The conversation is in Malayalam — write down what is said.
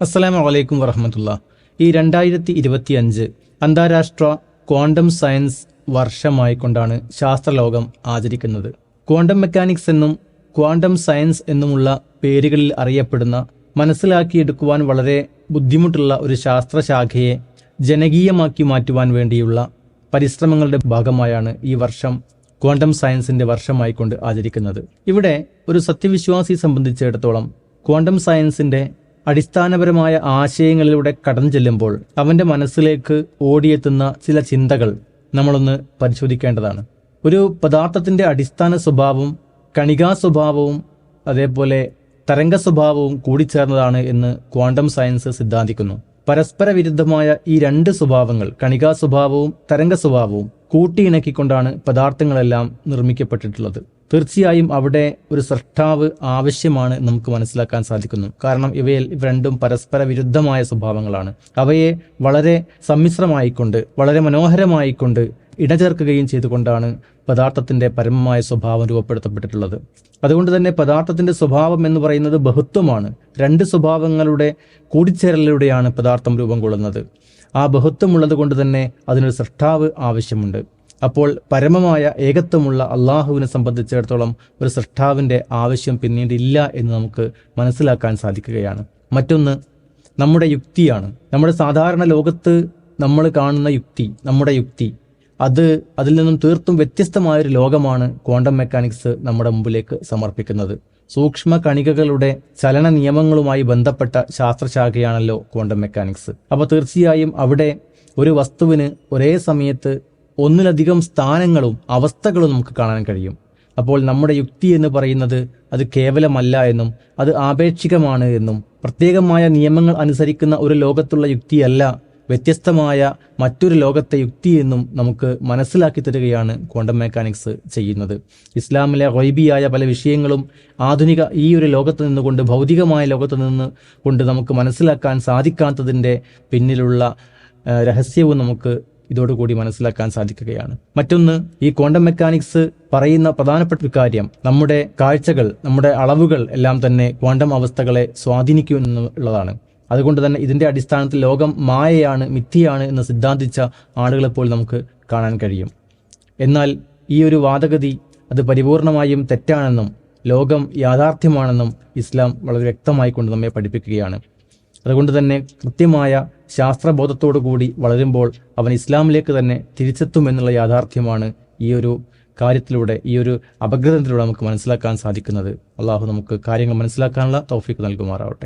അസ്സലാമു അലൈക്കും വറഹമത്തുള്ള. ഈ രണ്ടായിരത്തി ഇരുപത്തി അഞ്ച് അന്താരാഷ്ട്ര ക്വാണ്ടം സയൻസ് വർഷമായി കൊണ്ടാണ് ശാസ്ത്രലോകം ആചരിക്കുന്നത്. ക്വാണ്ടം മെക്കാനിക്സ് എന്നും ക്വാണ്ടം സയൻസ് എന്നുമുള്ള പേരുകളിൽ അറിയപ്പെടുന്ന മനസ്സിലാക്കിയെടുക്കുവാൻ വളരെ ബുദ്ധിമുട്ടുള്ള ഒരു ശാസ്ത്രശാഖയെ ജനകീയമാക്കി മാറ്റുവാൻ വേണ്ടിയുള്ള പരിശ്രമങ്ങളുടെ ഭാഗമായാണ് ഈ വർഷം ക്വാണ്ടം സയൻസിന്റെ വർഷമായിക്കൊണ്ട് ആചരിക്കുന്നത്. ഇവിടെ ഒരു സത്യവിശ്വാസി സംബന്ധിച്ചിടത്തോളം ക്വാണ്ടം സയൻസിന്റെ അടിസ്ഥാനപരമായ ആശയങ്ങളിലൂടെ കടന്നു ചെല്ലുമ്പോൾ അവന്റെ മനസ്സിലേക്ക് ഓടിയെത്തുന്ന ചില ചിന്തകൾ നമ്മളൊന്ന് പരിശോധിക്കേണ്ടതാണ്. ഒരു പദാർത്ഥത്തിന്റെ അടിസ്ഥാന സ്വഭാവം കണികാ സ്വഭാവവും അതേപോലെ തരംഗ സ്വഭാവവും കൂടിച്ചേർന്നതാണ് എന്ന് ക്വാണ്ടം സയൻസ് സിദ്ധാന്തിക്കുന്നു. പരസ്പര വിരുദ്ധമായ ഈ രണ്ട് സ്വഭാവങ്ങൾ കണികാ സ്വഭാവവും തരംഗ സ്വഭാവവും കൂട്ടിയിണക്കിക്കൊണ്ടാണ് പദാർത്ഥങ്ങളെല്ലാം നിർമ്മിക്കപ്പെട്ടിട്ടുള്ളത്. തീർച്ചയായും അവിടെ ഒരു സൃഷ്ടാവ് ആവശ്യമാണ് നമുക്ക് മനസ്സിലാക്കാൻ സാധിക്കുന്നു. കാരണം ഇവയിൽ ഇവ രണ്ടും പരസ്പര വിരുദ്ധമായ സ്വഭാവങ്ങളാണ്. അവയെ വളരെ സമ്മിശ്രമായിക്കൊണ്ട് വളരെ മനോഹരമായിക്കൊണ്ട് ഇടചേർക്കുകയും ചെയ്തുകൊണ്ടാണ് പദാർത്ഥത്തിന്റെ പരമമായ സ്വഭാവം രൂപപ്പെടുത്തപ്പെട്ടിട്ടുള്ളത്. അതുകൊണ്ട് തന്നെ പദാർത്ഥത്തിന്റെ സ്വഭാവം എന്ന് പറയുന്നത് ബഹുത്വമാണ്. രണ്ട് സ്വഭാവങ്ങളുടെ കൂടിച്ചേരലിലൂടെയാണ് പദാർത്ഥം രൂപം കൊള്ളുന്നത്. ആ ബഹുത്വമുള്ളത് കൊണ്ട് തന്നെ അതിനൊരു സൃഷ്ടാവ് ആവശ്യമുണ്ട്. അപ്പോൾ പരമമായ ഏകത്വമുള്ള അള്ളാഹുവിനെ സംബന്ധിച്ചിടത്തോളം ഒരു സൃഷ്ടാവിന്റെ ആവശ്യം പിന്നീട് ഇല്ല എന്ന് നമുക്ക് മനസ്സിലാക്കാൻ സാധിക്കുകയാണ്. മറ്റൊന്ന് നമ്മുടെ യുക്തിയാണ്. നമ്മുടെ സാധാരണ ലോകത്ത് നമ്മൾ കാണുന്ന യുക്തി നമ്മുടെ യുക്തി അത് അതിൽ നിന്നും തീർത്തും വ്യത്യസ്തമായൊരു ലോകമാണ് ക്വാണ്ടം മെക്കാനിക്സ് നമ്മുടെ മുമ്പിലേക്ക് സമർപ്പിക്കുന്നത്. സൂക്ഷ്മ കണികകളുടെ ചലന നിയമങ്ങളുമായി ബന്ധപ്പെട്ട ശാസ്ത്രശാഖയാണല്ലോ ക്വാണ്ടം മെക്കാനിക്സ്. അപ്പോൾ തീർച്ചയായും അവിടെ ഒരു വസ്തുവിന് ഒരേ സമയത്ത് ഒന്നിലധികം സ്ഥാനങ്ങളും അവസ്ഥകളും നമുക്ക് കാണാൻ കഴിയും. അപ്പോൾ നമ്മുടെ യുക്തി എന്ന് പറയുന്നത് അത് കേവലമല്ല എന്നും അത് ആപേക്ഷികമാണ് എന്നും പ്രത്യേകമായ നിയമങ്ങൾ അനുസരിക്കുന്ന ഒരു ലോകത്തുള്ള യുക്തിയല്ല വ്യത്യസ്തമായ മറ്റൊരു ലോകത്തെ യുക്തി എന്നും നമുക്ക് മനസ്സിലാക്കി തരികയാണ് ക്വാണ്ടം മെക്കാനിക്സ് ചെയ്യുന്നത്. ഇസ്ലാമിലെ റൈബിയായ പല വിഷയങ്ങളും ആധുനിക ഈ ഒരു ലോകത്ത് നിന്നുകൊണ്ട് ഭൗതികമായ ലോകത്ത് നിന്ന് കൊണ്ട് നമുക്ക് മനസ്സിലാക്കാൻ സാധിക്കാത്തതിന്റെ പിന്നിലുള്ള രഹസ്യവും നമുക്ക് ഇതോടുകൂടി മനസ്സിലാക്കാൻ സാധിക്കുകയാണ്. മറ്റൊന്ന് ഈ ക്വാണ്ടം മെക്കാനിക്സ് പറയുന്ന പ്രധാനപ്പെട്ട ഒരു കാര്യം നമ്മുടെ കാഴ്ചകൾ നമ്മുടെ അളവുകൾ എല്ലാം തന്നെ ക്വാണ്ടം അവസ്ഥകളെ സ്വാധീനിക്കുമെന്നുള്ളതാണ് അതുകൊണ്ട് തന്നെ ഇതിന്റെ അടിസ്ഥാനത്തിൽ ലോകം മായയാണ് മിഥ്യയാണ് എന്ന് സിദ്ധാന്തിച്ച ആളുകളെപ്പോൾ നമുക്ക് കാണാൻ കഴിയും. എന്നാൽ ഈ ഒരു വാദഗതി അത് പരിപൂർണമായും തെറ്റാണെന്നും ലോകം യാഥാർത്ഥ്യമാണെന്നും ഇസ്ലാം വളരെ വ്യക്തമായി കൊണ്ട് നമ്മെ പഠിപ്പിക്കുകയാണ്. അതുകൊണ്ട് തന്നെ കൃത്യമായ ശാസ്ത്രബോധത്തോടു കൂടി വളരുമ്പോൾ അവൻ ഇസ്ലാമിലേക്ക് തന്നെ തിരിച്ചെത്തുമെന്നുള്ള യാഥാർത്ഥ്യമാണ് ഈ ഒരു കാര്യത്തിലൂടെ ഈ ഒരു അപഗ്രഥത്തിലൂടെ നമുക്ക് മനസ്സിലാക്കാൻ സാധിക്കുന്നത്. അള്ളാഹു നമുക്ക് കാര്യങ്ങൾ മനസ്സിലാക്കാനുള്ള തൗഫീക്ക് നൽകുമാറാവട്ടെ.